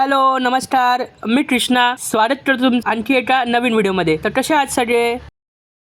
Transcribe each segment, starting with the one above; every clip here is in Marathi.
हॅलो नमस्कार. मी कृष्णा. स्वागत करतो तुम आणखी एका नवीन व्हिडिओमध्ये. तर कसे आहात सगळे?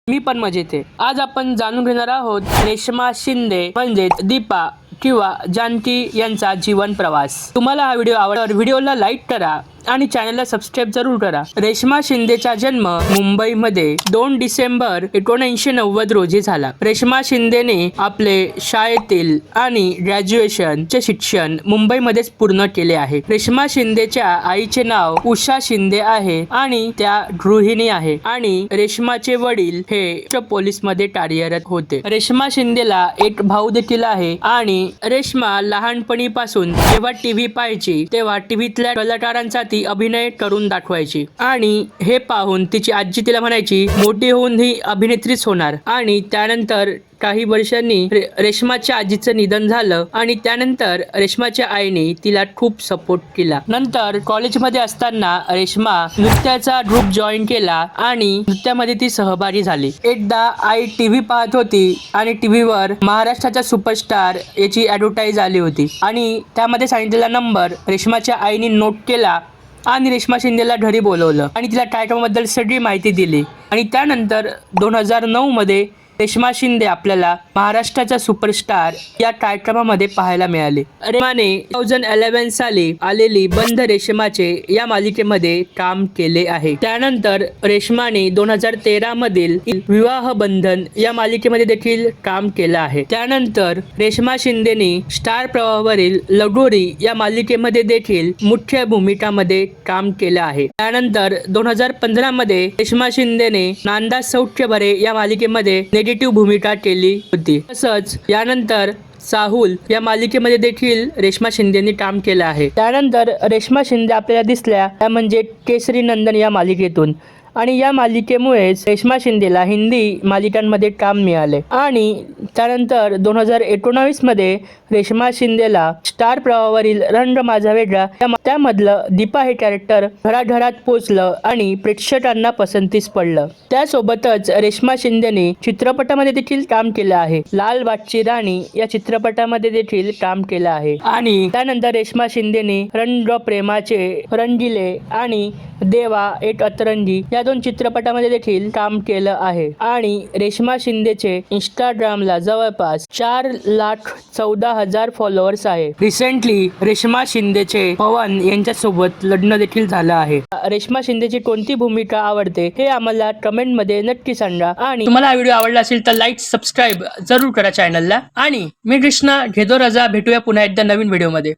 मी पण मजेत आहे. आज आपण जाणून घेणार आहोत रेश्मा शिंदे म्हणजेच दीपा किंवा जानकी यांचा जीवन प्रवास. तुम्हाला हा व्हिडिओ आवडल्यावर व्हिडिओला लाईक करा. आणि चॅनलला सबस्क्राईब जरूर करा. रेश्मा शिंदेचा जन्म मुंबईमध्ये दोन डिसेंबर एकोणऐंशी नव्वद रोजी झाला. रेश्मा शिंदेने आपले शाळेतील आणि ग्रॅज्युएशनचे शिक्षण मुंबईमध्येच पूर्ण केले आहे. रेश्मा शिंदेच्या आईचे नाव उषा शिंदे आहे आणि त्या गृहिणी आहे आणि रेश्माचे वडील हे पोलीसमध्ये कार्यरत होते. रेश्मा शिंदेला एक भाऊ देखील आहे आणि रेश्मा लहानपणीपासून जेव्हा टीव्ही पाहायची तेव्हा टीव्हीतल्या कलाकारांचा ती अभिनय करून दाखवायची. आणि हे पाहून तिची आजी तिला म्हणायची मोठी होऊन ही अभिनेत्रीच होणार. आणि त्यानंतर काही वर्षांनी रे- रेश्माच्या आजीचं निधन झालं आणि त्यानंतर रेश्माच्या आईने तिला खूप सपोर्ट केला. नंतर कॉलेजमध्ये असताना रेश्मा नृत्याचा ग्रुप जॉईन केला आणि नृत्यामध्ये ती सहभागी झाली. एकदा आई टीव्ही पाहत होती आणि टीव्हीवर महाराष्ट्राचा सुपरस्टार याची ॲडव्हर्टाईज आली होती. आणि त्यामध्ये सांगितलेला नंबर रेश्माच्या आईने नोट केला आणि रेश्मा शिंदेला घरी बोलवलं आणि तिला कार्यक्रमाबद्दल सगळी माहिती दिली. आणि त्यानंतर दोन हजार नऊमध्ये रेश्मा शिंदे आपल्याला महाराष्ट्राच्या सुपरस्टार या कार्यक्रमामध्ये पाहायला मिळाले. रेमाने टू थाउजंड इलेव्हन साली आलेली बंद रेशमाचे या मालिकेमध्ये काम केले आहे. त्यानंतर रेशमाने दोन हजार तेरा मधील विवाह बंधन या मालिकेमध्ये देखील काम केलं आहे. त्यानंतर रेश्मा शिंदेने स्टार प्रवाहावरील लगोरी या मालिकेमध्ये देखील मुख्य भूमिकामध्ये काम केलं आहे. त्यानंतर दोन हजार पंधरा मध्ये रेश्मा शिंदेने नांदा सौख्य बरे या मालिकेमध्ये निगेटिव्ह भूमिका केली होती. तसंच यानंतर साहुल या मालिकेमध्ये देखील रेश्मा शिंदेनी काम केलं आहे. त्यानंतर रेश्मा शिंदे आपल्याला दिसल्या त्या म्हणजे केसरी नंदन या मालिकेतून. आणि या मालिकेमुळेच रेश्मा शिंदेला हिंदी मालिकांमध्ये काम मिळाले. आणि त्यानंतर दोन हजार एकोणावीसमध्ये रेश्मा शिंदेला स्टार प्रवाहावरील रंग माझा वेगळा त्यामधलं दीपा हे कॅरेक्टर घराघरात पोचलं आणि प्रेक्षकांना पसंतीस पडलं. त्यासोबतच रेश्मा शिंदेने चित्रपटामध्ये देखील काम केलं आहे. लाल बागची राणी या चित्रपटामध्ये देखील काम केलं आहे. आणि त्यानंतर रेश्मा शिंदेने रंग प्रेमाचे रंगिले आणि देवा एक अतरंगी या दोन चित्रपटामध्ये देखील काम केलं आहे. आणि रेश्मा शिंदेचे इंस्टाग्रामला जवळपास चार लाख चौदा हजार फॉलोअर्स आहे. रिसेंटली रेश्मा शिंदेचे पवन यांच्यासोबत लग्न देखील झालं आहे. रेश्मा शिंदेची कोणती भूमिका आवडते हे आम्हाला कमेंटमध्ये नक्की सांगा आणि तुम्हाला हा व्हिडिओ आवडला असेल तर लाईक सबस्क्राईब जरूर करा चॅनलला आणि मी कृष्णा घेतो रजा भेटूया पुन्हा एकदा नवीन व्हिडिओमध्ये